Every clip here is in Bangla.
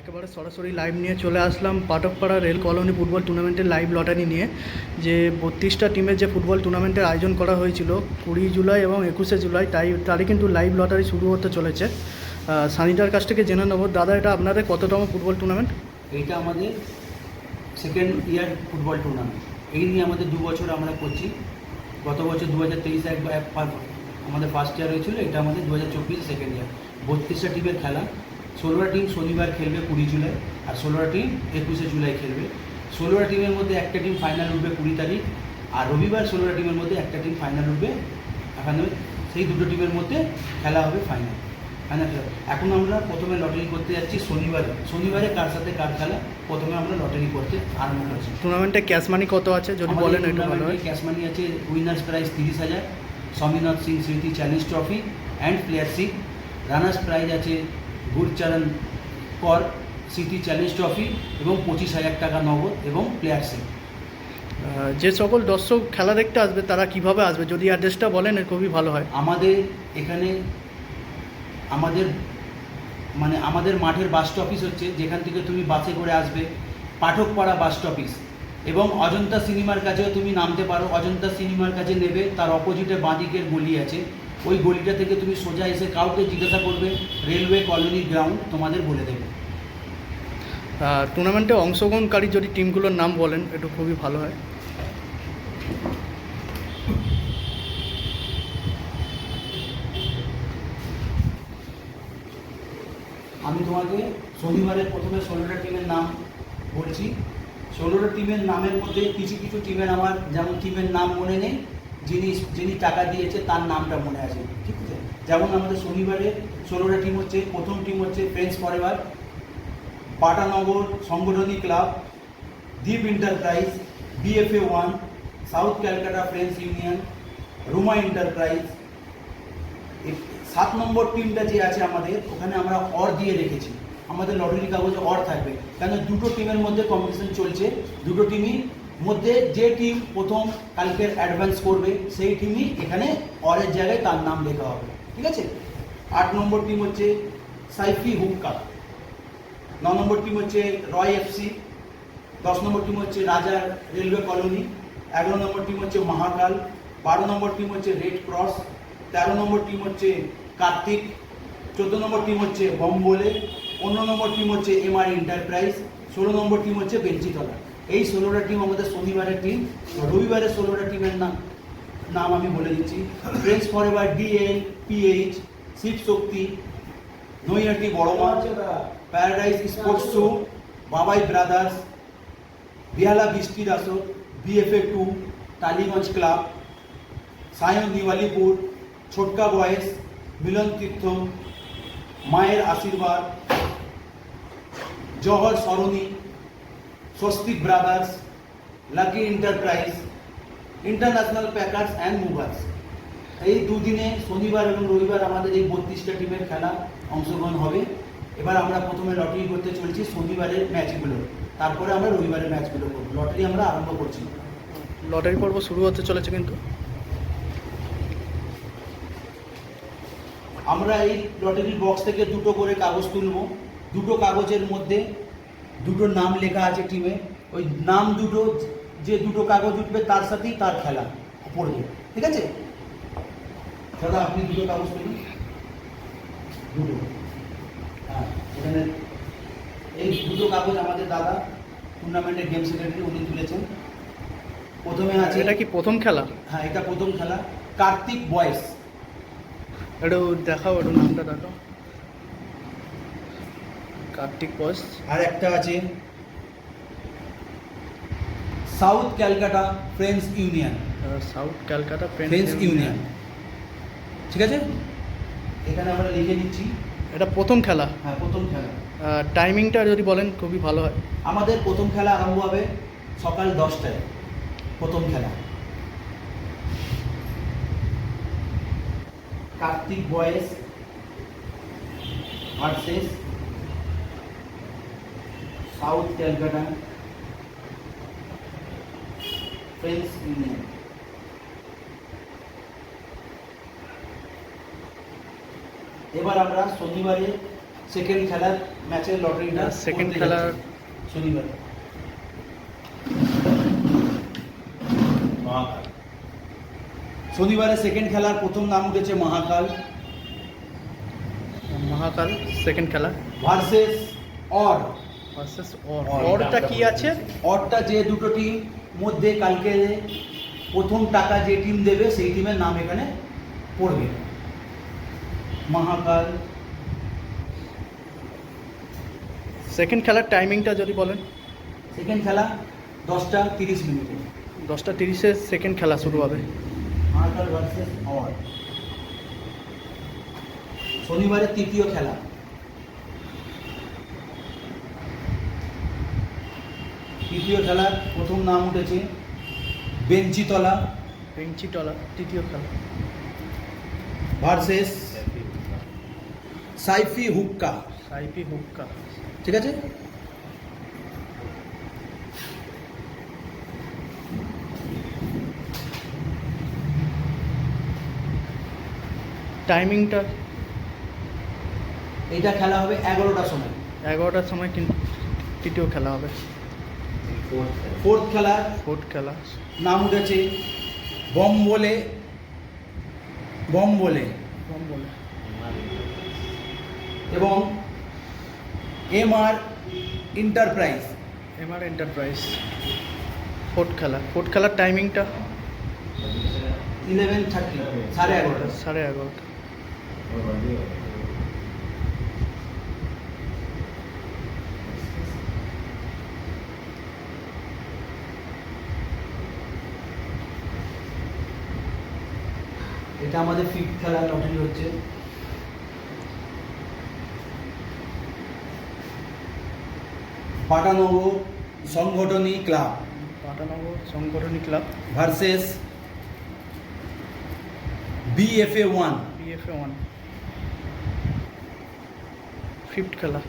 একেবারে সরাসরি লাইভ নিয়ে চলে আসলাম পাটকপাড়া রেল কলোনি ফুটবল টুর্নামেন্টের লাইভ লটারি নিয়ে, যে বত্রিশটা টিমের যে ফুটবল টুর্নামেন্টের আয়োজন করা হয়েছিল কুড়ি জুলাই এবং একুশে জুলাই, তাই, তারই কিন্তু লাইভ লটারি শুরু হতে চলেছে। সানিটার কাছ থেকে জেনে নেব, দাদা, এটা আপনাদের কততম ফুটবল টুর্নামেন্ট? এইটা আমাদের সেকেন্ড ইয়ার ফুটবল টুর্নামেন্ট এই নিয়ে আমাদের দু বছর আমরা করছি। গত বছর দু হাজার তেইশে একবার আমাদের ফার্স্ট ইয়ার হয়েছিল, এটা আমাদের দু হাজার চব্বিশে সেকেন্ড ইয়ার বত্রিশটা টিমের খেলা। ষোলোটা টিম শনিবার খেলবে কুড়ি জুলাই আর ষোলোটা টিম একুশে জুলাই খেলবে। ষোলোটা টিমের মধ্যে একটা টিম ফাইনাল উঠবে কুড়ি তারিখ আর রবিবার ষোলোটা টিমের মধ্যে একটা টিম ফাইনাল উঠবে এখানে সেই দুটো টিমের মধ্যে খেলা হবে ফাইনাল ফাইনাল এখন আমরা প্রথমে লটারি করতে যাচ্ছি শনিবারে। শনিবারে কার সাথে কার খেলা? প্রথমে আমরা লটারি করতে আরম্ভ করছি। টুর্নামেন্টে ক্যাশ মানি কত আছে? যদি বলেন একটু ভালো হয়। ক্যাশ মানি আছে উইনার্স প্রাইজ তিরিশ হাজার স্বামীনাথ সিং স্মৃতি challenge trophy and playership runners prize আছে গুরচরণ কর স্মৃতি চ্যালেঞ্জ ট্রফি এবং পঁচিশ হাজার টাকা নগদ এবং প্লেয়ারশিপ আহ, যে সকল দর্শক খেলা দেখতে আসবে তারা কীভাবে আসবে? যদি অ্যাড্রেসটা বলেন এর খুবই ভালো হয়। আমাদের এখানে আমাদের মানে আমাদের মাঠের বাস স্টপিস হচ্ছে যেখান থেকে তুমি বাসে করে আসবে পাঠকপাড়া বাস স্টপিস এবং অজন্তা সিনেমার কাছেও তুমি নামতে পারো। অজন্তা সিনেমার কাছে নেবে তার অপোজিটে বাঁদিকের গলি আছে। ওই গলিটা থেকে তুমি সোজা এসে কাউকে জিজ্ঞাসা করবে রেলওয়ে কলোনি গ্রাউন্ড তোমাদের বলে দেবে। টুর্নামেন্টে অংশগ্রহণকারী যদি টিমগুলোর নাম বলেন একটু খুবই ভালো হয়। আমি তোমাকে শনিবারের প্রথমে ষোলোটা টিমের নাম বলছি। ষোলোটা টিমের নামের মধ্যে কিছু কিছু টিমের আমার যেমন টিমের নাম মনে নেই যিনি যিনি টাকা দিয়েছে তার নামটা মনে আছে, ঠিক আছে? যেমন আমাদের শনিবারে ষোলোটা টিম হচ্ছে, প্রথম টিম হচ্ছে friends forever Patanagar সংগঠনী club, Deep enterprise BFA one south Calcutta friends union Ruma enterprise সাত নম্বর টিমটা যে আছে আমাদের, ওখানে আমরা অর দিয়ে রেখেছি। আমাদের লটারি কাগজে অর থাকবে। কেন? দুটো টিমের মধ্যে কম্পিটিশন চলছে। দুটো টিমই মধ্যে যে টিম প্রথম কালকের অ্যাডভান্স করবে, সেই টিমই এখানে অরের জায়গায় তার নাম লেখা হবে। ঠিক আছে? আট নম্বর টিম হচ্ছে সাইফি হুক্কা ন নম্বর টিম হচ্ছে রয় এফসি দশ নম্বর টিম হচ্ছে রাজা রেলওয়ে কলোনি। এগারো নম্বর টিম হচ্ছে মহাকাল। বারো নম্বর টিম হচ্ছে রেড ক্রস। তেরো নম্বর টিম হচ্ছে কার্তিক। চোদ্দ নম্বর টিম হচ্ছে বম্বোলে। পনেরো নম্বর টিম হচ্ছে এমআর এন্টারপ্রাইজ। ষোলো নম্বর টিম হচ্ছে বেঞ্চিতলা। এই ষোলোটা টিম আমাদের শনিবারের টিম রবিবারের ষোলোটা টিমের নাম নাম আমি বলে দিচ্ছি। Friends for ever DL PH Shiv Shakti Naihati বড় মাছ paradise sports show Babai brothers Behala বৃষ্টির আসর BFA two Tollygunge club Sayan Diwalipur ছোটকা বয়েস মিলন তীর্থ মায়ের আশীর্বাদ Jahar Sarani Swastik brothers lucky enterprise international packers and movers এই দুদিনে শনিবার এবং রবিবার আমাদের এই বত্রিশটা টিমের খেলা অংশগ্রহণ হবে। এবার আমরা প্রথমে লটারি করতে চলছি শনিবারের ম্যাচগুলো তারপরে আমরা রবিবারের ম্যাচগুলো করব। লটারি আমরা আরম্ভ করছি। লটারি পর্ব শুরু হতে চলেছে কিন্তু। আমরা এই লটারির বক্স থেকে দুটো করে কাগজ তুলব। দুটো কাগজের মধ্যে দুটো নাম লেখা আছে টিমে ওই নাম দুটো যে দুটো কাগজ উঠবে তার সাথেই তার খেলা পড়বে। ঠিক আছে? দাদা আপনি দুটো কাগজ তুলুন। দুটো। হ্যাঁ এখানে এই দুটো কাগজ আমাদের দাদা টুর্নামেন্টের গেম সেক্রেটারি উনি তুলেছেন। প্রথমে আছে এটা কি প্রথম খেলা? হ্যাঁ এটা প্রথম খেলা। কার্তিক বয়েস। একটু দেখাও একটু নামটা দেখাও কার্তিক বস আর একটা আছে south Calcutta friends union. South Calcutta friends union. ঠিক আছে? এখানে আমরা লিখে নিচ্ছি এটা প্রথম খেলা। হ্যাঁ প্রথম খেলা। টাইমিংটা যদি বলেন খুবই ভালো হয়। আমাদের প্রথম খেলা আরম্ভ হবে সকাল দশটায়। প্রথম খেলা। Kartik boys versus south Calcutta friends union. এবার আমরা শনিবারে সেকেন্ড খেলার ম্যাচের লটারিটা সেকেন্ড খেলার শনিবার। শনিবারে সেকেন্ড খেলার প্রথম নাম উঠেছে মহাকাল। মহাকাল সেকেন্ড খেলা। ভার্সেস অর ভার্সেস অর অর। অরটা কি আছে? অরটা যে দুটো টিম মধ্যে কালকে প্রথম টাকা যে টিম দেবে সেই টিমের নাম এখানে পড়বে। মহাকাল। সেকেন্ড খেলার টাইমিংটা যদি বলেন। সেকেন্ড খেলা দশটা তিরিশ মিনিটে। দশটা তিরিশে সেকেন্ড খেলা শুরু হবে। মহাকাল ভার্সেস অর শনিবারের তৃতীয় খেলা। তৃতীয় খেলার প্রথম নাম উঠেছে বেঞ্চিতলা বেঞ্চিটলা তৃতীয় খেলা। ভার্সেস সাইফি হুক্কা। সাইফি হুক্কা। ঠিক আছে? টাইমিংটা? এটা খেলা হবে এগারোটার সময়। এগারোটার সময় কিন্তু তৃতীয় খেলা হবে। ফোর্থ খেলার ফোর্থ খেলা। নাম উঠেছে বম বলে বম বলে কম বলে এবং M R enterprise MR enterprise fourth খেলা। ফোর্থ খেলার টাইমিংটা ইলেভেন থার্টি সাড়ে এগারোটা। সাড়ে এগারোটা। এটা আমাদের ফিফথ খেলা লটারি হচ্ছে। পাটানগর সংগঠনী club Patanagar সংগঠনী club versus BFA one PFA one fifth খেলা।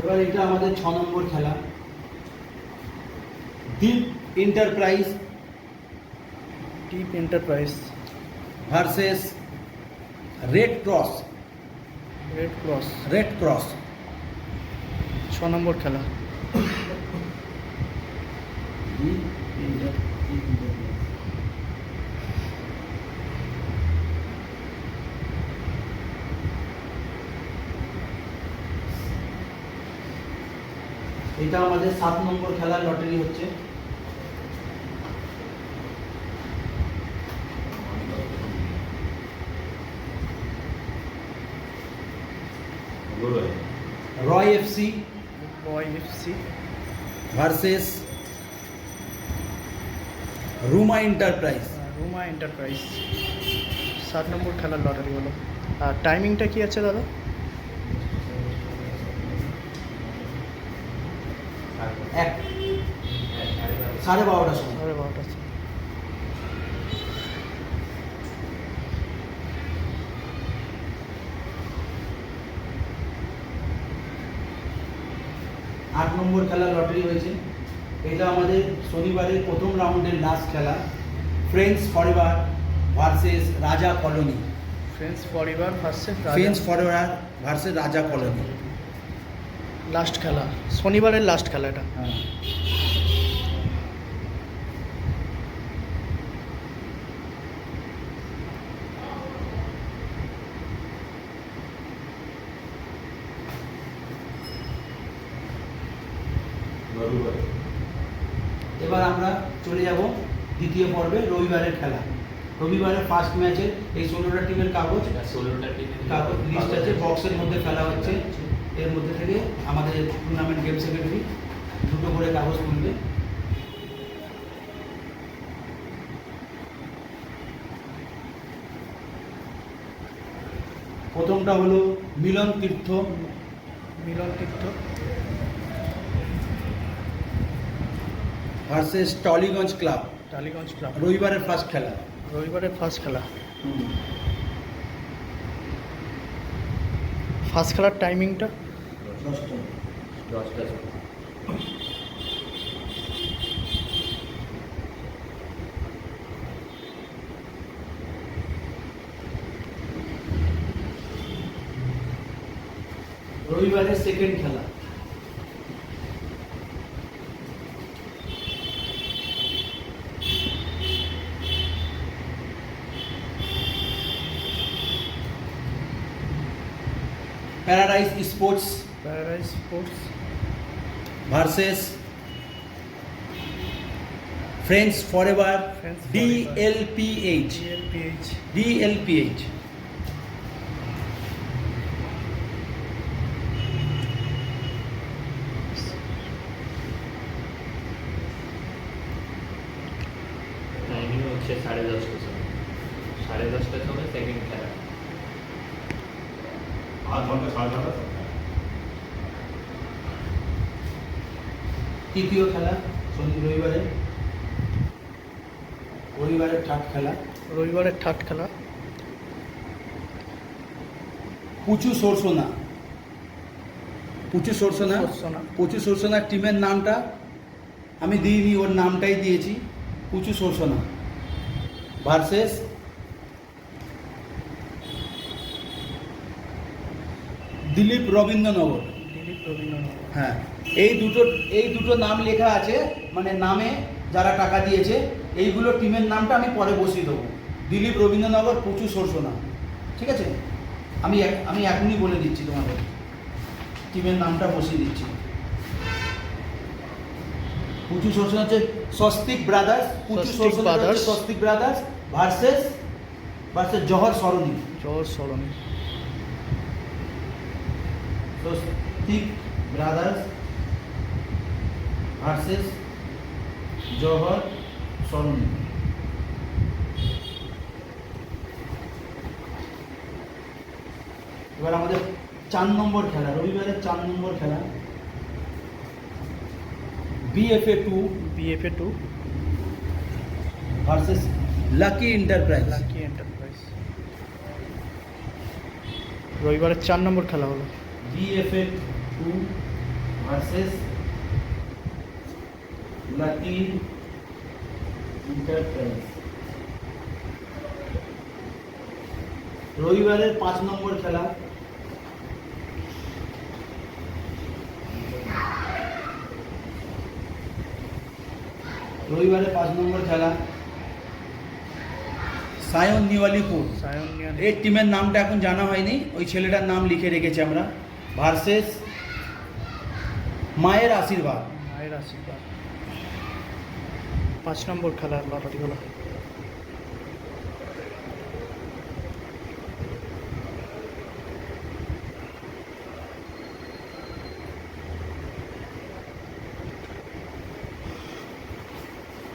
এবার এটা আমাদের ছ নম্বর খেলা। Deep enterprise Deep enterprise versus red cross red cross red cross ছ নম্বর খেলা। এটা আমাদের সাত নম্বর খেলার লটারি হচ্ছে। Roy FC Roy FC versus Ruma enterprise. Ruma enterprise. সাত নম্বর খেলার লটারি হলো। আর টাইমিংটা কি আছে দাদা? এক। সাড়ে বারোটার সময়। সাড়ে বারোটা আট নম্বর খেলা লটারি হয়েছে। এটা আমাদের শনিবারের প্রথম রাউন্ডের লাস্ট খেলা। Friends forever versus Raja colony friends পরিবার versus friends forever versus Raja colony last খেলা শনিবারের লাস্ট খেলা এটা। এবার আমরা চলে যাব দ্বিতীয় পর্বে রবিবারের খেলা। রবিবারের ফার্স্ট ম্যাচে এই ষোলোটা টিমের কাগজ কাগজ লিস্ট আছে বক্সের মধ্যে খেলা হচ্ছে। এর মধ্যে থেকে আমাদের টুর্নামেন্ট গেম সেক্রেটারি দুটো করে কাগজ তুলবে। প্রথমটা হলো Milan Tirtha. Milan Tirtha. Versus Tollygunge club Tollygunge club রবিবারের ফার্স্ট খেলা। রবিবারের ফার্স্ট খেলা। ফার্স্ট খেলার টাইমিংটা? রবিবারের সেকেন্ড খেলা। Paradise sports paradise sports versus friends for ever Friends Forever. DLPH GLPH DLPH timing হচ্ছে সাড়ে দশটার সময় সাড়ে দশটার সময় সেকেন্ড খেলা আধ ঘণ্টা সাড়ে ঘণ্টা তৃতীয় খেলা শনি রবিবারে। রবিবারের ঠাট খেলা। রবিবারের ঠাট খেলা। পুচু সরসোনা। পুচু সরসোনা। সরসোনা। পুচু সরসোনার টিমের নামটা আমি দিইনি ওর নামটাই দিয়েছি। পুচু সরসোনা ভার্সেস দিলীপ রবীন্দ্রনগর। হ্যাঁ এই দুটো এই দুটো নাম লেখা আছে মানে নামে যারা টাকা দিয়েছে এইগুলো টিমের নামটা আমি পরে বসিয়ে দেবো। দিলীপ রবীন্দ্রনগর পুচু সরসোনা। ঠিক আছে? আমি আমি এখনই বলে দিচ্ছি তোমাদের। টিমের নামটা বসিয়ে দিচ্ছি। পুচু সরসোনা হচ্ছে স্বস্তিক ব্রাদার্স পুচু স্বস্তিক সরসোনা হচ্ছে Swastik brothers versus versus Jahar Sarani. Jahar Sarani. Swastik brothers versus Jahar Sarani এবার আমাদের চার নম্বর খেলা রবিবারের চার নম্বর খেলা। BFA two BFA two versus lucky enterprise lucky enterprise রবিবারের চার নম্বর খেলা হলো। BFA two versus lucky enterprise রবিবারের পাঁচ নম্বর খেলা। রবিবারে পাঁচ নম্বর খেলা। সায়ন নিওয়ালিপুর। সায়ন নিয়ান এই টিমের নামটা এখন জানা হয়নি। ওই ছেলেটার নাম লিখে রেখেছি আমরা। ভার্সেস মায়ের আশীর্বাদ। মায়ের আশীর্বাদ। পাঁচ নম্বর খেলা লটারি হলো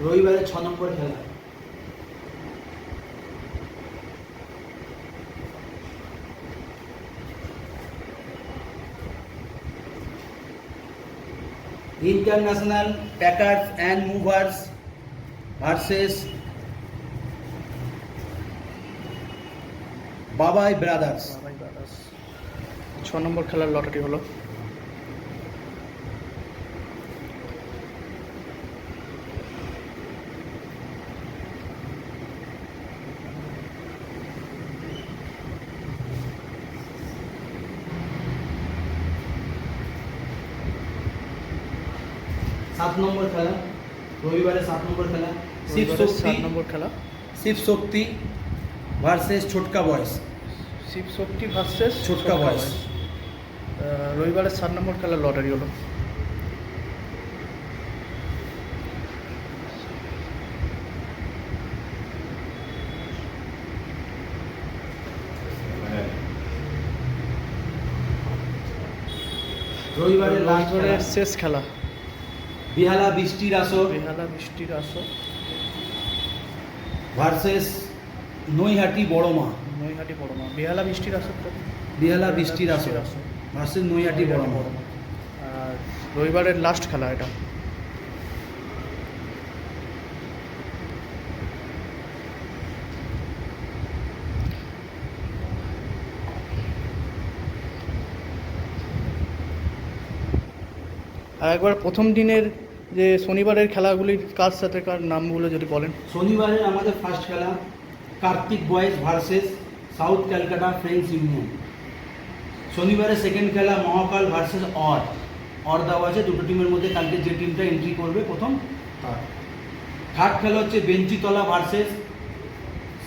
রবিবারে ছ নম্বর খেলা। International packers and movers versus Babai brothers ছ নম্বর খেলার লটারি হলো। সাত নম্বর খেলা রবিবারে সাত নম্বর খেলা শিব শক্তি নম্বর খেলা। শিব শক্তি ভার্সেস ছোটকা বয়স। শিব শক্তি ভার্সেস ছোটকা বয়স। রবিবারের সাত নম্বর খেলার লটারি হলো। রবিবারে লাস্ট রবিবারের শেষ খেলা। বেহালা বৃষ্টির আসর। বেহালা বৃষ্টির আসর। ভার্সেস নৈহাটি বড়মা। নৈহাটি বড়মা। বেহালা বৃষ্টির আসর বেহালা বৃষ্টির আসর। ভার্সেস নৈহাটি বড়মা। আর রবিবারের লাস্ট খেলা এটা। আর একবার প্রথম দিনের যে শনিবারের খেলাগুলি কার সাথে কার নামগুলো যদি বলেন? শনিবারে আমাদের ফার্স্ট খেলা Kartik boys versus south Calcutta friends union. শনিবারে সেকেন্ড খেলা মহাকাল ভার্সেস অর। অর দেওয়া আছে, দুটো টিমের মধ্যে কালকে যে টিমটা এন্ট্রি করবে প্রথম, তার। থার্ড খেলা হচ্ছে বেঞ্চিতলা ভার্সেস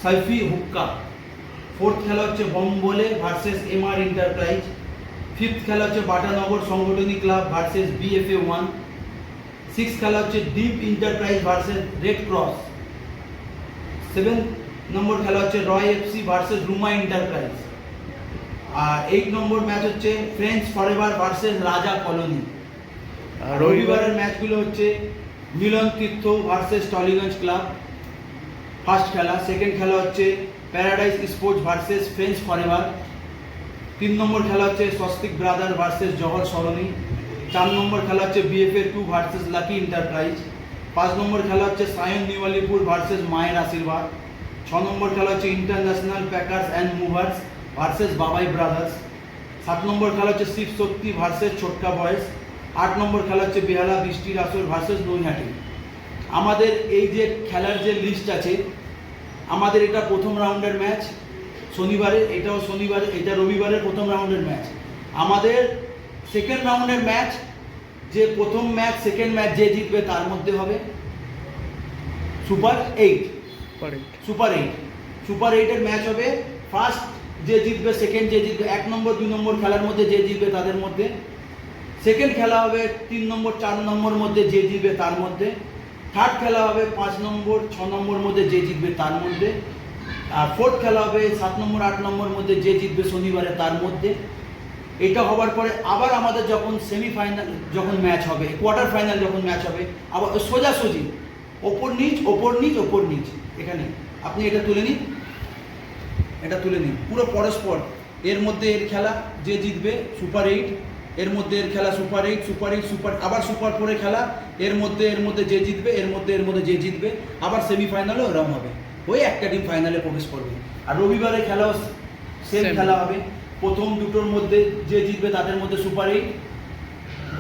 সাইফি হুক্কা। ফোর্থ খেলা হচ্ছে Bombole versus M R enterprise fifth খেলা হচ্ছে Batanagar সংগঠনী club versus BFA one six খেলা হচ্ছে Deep enterprise versus red cross seven নম্বর খেলা হচ্ছে Roy FC versus Ruma enterprise আর এইট নম্বর ম্যাচ হচ্ছে friends forever versus Raja colony আর রবিবারের ম্যাচগুলো হচ্ছে Milan Tirtha versus Tollygunge club first খেলা। সেকেন্ড খেলা হচ্ছে paradise sports versus friends forever তিন নম্বর খেলা হচ্ছে স্বস্তিক ব্রাদার ভার্সেস জহর সরণি চার নম্বর খেলা হচ্ছে BFA two versus lucky enterprise পাঁচ নম্বর খেলা হচ্ছে সায়ন নিওয়ালিপুর ভার্সেস মায়ের আশীর্বাদ ছ নম্বর খেলা হচ্ছে international packers and movers versus Babai brothers সাত নম্বর খেলা হচ্ছে শিব শক্তি ভার্সেস ছোটকা বয়েস আট নম্বর খেলা হচ্ছে বেহালা বৃষ্টির আসর ভার্সেস নৈহাটি আমাদের এই যে খেলার যে লিস্ট আছে, আমাদের এটা প্রথম রাউন্ডের ম্যাচ শনিবারে, এটাও শনিবারে, এটা রবিবারের প্রথম রাউন্ডের ম্যাচ আমাদের সেকেন্ড রাউন্ডের ম্যাচ যে প্রথম ম্যাচ সেকেন্ড ম্যাচ যে জিতবে তার মধ্যে হবে super eight super eight super এইটের ম্যাচ হবে ফার্স্ট যে জিতবে সেকেন্ড যে জিতবে এক নম্বর দুই নম্বর খেলার মধ্যে যে জিতবে তাদের মধ্যে। সেকেন্ড খেলা হবে তিন নম্বর চার নম্বর মধ্যে যে জিতবে তার মধ্যে। থার্ড খেলা হবে পাঁচ নম্বর ছ নম্বর মধ্যে যে জিতবে তার মধ্যে। আর ফোর্থ খেলা হবে সাত নম্বর আট নম্বর মধ্যে যে জিতবে শনিবারে তার মধ্যে। এটা হওয়ার পরে আবার আমাদের যখন সেমিফাইনাল যখন ম্যাচ হবে কোয়ার্টার ফাইনাল যখন ম্যাচ হবে আবার সোজাসুজি ওপর নিচ ওপর নিচ ওপর নিচ এখানে। আপনি এটা তুলে নিন। এটা তুলে নিন। পুরো পরস্পর। এর মধ্যে এর খেলা যে জিতবে সুপার এইট এর মধ্যে এর খেলা super eight super eight super আবার সুপার ফোরে খেলা। এর মধ্যে এর মধ্যে যে জিতবে এর মধ্যে এর মধ্যে যে জিতবে আবার সেমিফাইনালে ওরম হবে। ওই একটা টিম ফাইনালে প্রবেশ করবে। আর রবিবারে খেলাও সেম খেলা হবে। প্রথম দুটোর মধ্যে যে জিতবে তাদের মধ্যে সুপার। এইট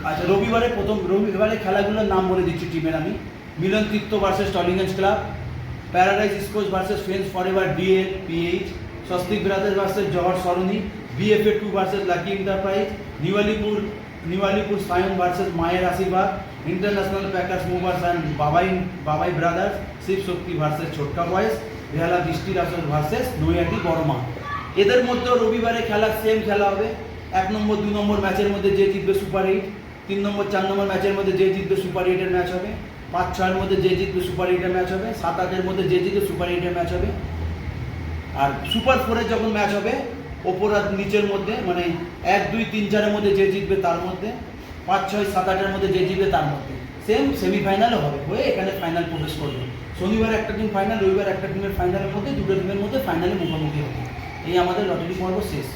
আচ্ছা রবিবারে প্রথম, রবিবারে খেলাগুলোর নাম বলে দিচ্ছি টিমের আমি। Milan Tirtha versus Tollygunge club paradise sports versus friends for ever DL PH Swastik brothers versus Jahar Sarani BFA two versus lucky enterprise নিওয়ালিপুর নিওয়ালিপুর সায়ন ভার্সেস মায়ের আশীর্বাদ international packers movers and Babai Babai brothers Shiv Shakti versus Chhotka boys Behala বৃষ্টির আসর ভার্সেস নৈয়াটি বড়মা এদের মধ্যেও রবিবারে খেলা সেম খেলা হবে। এক নম্বর, দু নম্বর ম্যাচের মধ্যে যে জিতবে সুপার এইট তিন নম্বর, চার নম্বর ম্যাচের মধ্যে যে জিতবে সুপার এইটের ম্যাচ হবে। পাঁচ, ছয়ের মধ্যে যে জিতবে সুপার এইটের ম্যাচ হবে। সাত, আটের মধ্যে যে জিতবে সুপার এইটের ম্যাচ হবে। আর সুপার ফোরের যখন ম্যাচ হবে, ওপর আর নিচের মধ্যে মানে এক, দুই, তিন, চারের মধ্যে যে জিতবে তার মধ্যে, পাঁচ, ছয়, সাত, আটের মধ্যে যে জিতবে তার মধ্যে। সেম সেমিফাইনালও হবে। হয়ে এখানে ফাইনাল প্রবেশ করবে। শনিবার একটা টিম ফাইনাল রবিবার একটা টিমের ফাইনালের মধ্যে, দুটো টিমের মধ্যে ফাইনালে মুখোমুখি হবে। এই আমাদের লটারি পর্ব শেষ।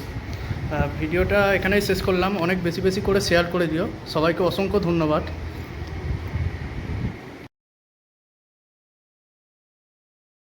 ভিডিওটা এখানেই শেষ করলাম। অনেক বেশি বেশি করে শেয়ার করে দিও। সবাইকে অসংখ্য ধন্যবাদ।